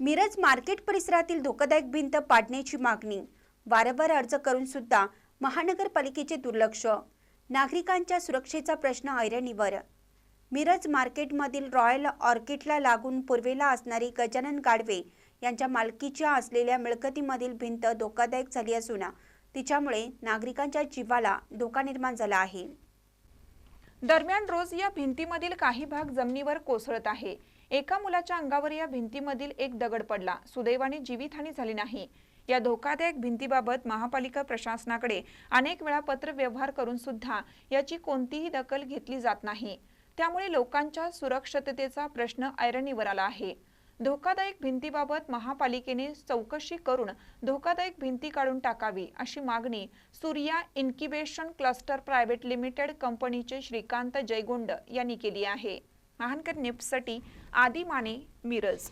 Miraj market परिसरातील धोकादायक भिंत पाडण्याची मागणी. वारंवार अर्ज करून सुद्धा महानगरपालिकेचे दुर्लक्ष. नागरिकांच्या सुरक्षेचा प्रश्न ऐरणीवर. मिरज मार्केटमधील रॉयल ऑर्किडला लागून पूर्वेला असणारी गजानन गाडवे यांच्या मालकीच्या असलेल्या मिळकतीमधील भिंत धोकादायक झाली असून तिच्यामुळे नागरिकांच्या जीवाला धोका निर्माण झाला आहे. दरम्यान रोज या भिंतीमधील काही भाग जमिनीवर कोसळत आहे. एका मुलाच्या अंगावर या भिंतीमधील एक दगड पडला. सुदैवाने जीवितहानी झाली नाही. या धोकादायक भिंतीबाबत महापालिका प्रशासनाकडे अनेक वेळा पत्र व्यवहार करून सुद्धा याची कोणतीही दखल घेतली जात नाही. त्यामुळे लोकांच्या सुरक्षिततेचा प्रश्न ऐरणीवर आला आहे. धोकादायक भिंतीबाबत महापालिकेने चौकशी करून धोकादायक भिंती काढून टाकावी अशी मागणी Surya incubation cluster private limited कंपनीचे श्रीकांत जयगोंड यांनी केली आहे. महानकर निफ्टसाठी आदी माने मिरज.